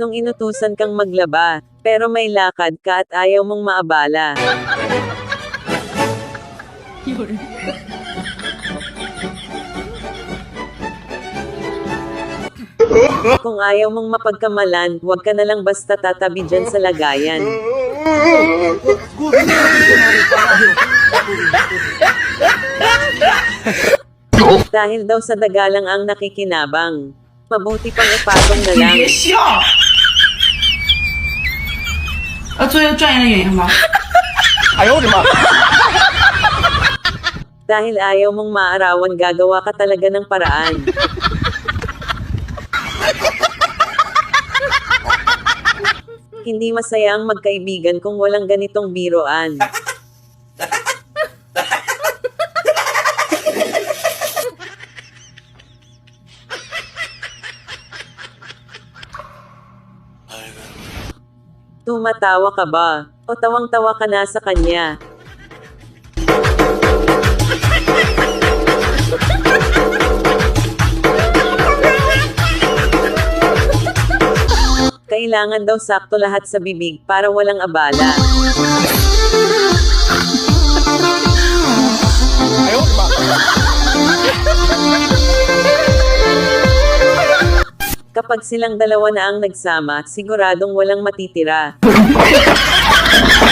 Nung inutusan kang maglaba, pero may lakad ka at ayaw mong maabala. Kung ayaw mong mapagkamalan, huwag ka na lang basta tatabi dyan sa lagayan. Dahil daw sa dagalang ang nakikinabang. Mabuti pang ipatong na lang. 别笑。呃，作为专业的演员吗？ Dahil ayaw mong maarawan gagawa ka talaga ng paraan. Hindi masaya ang magkaibigan kung walang ganitong biroan. Tumatawa ka ba? O tawang-tawa ka na sa kanya? Kailangan daw sakto lahat sa bibig para walang abala. Kapag silang dalawa na ang nagsama, siguradong walang matitira.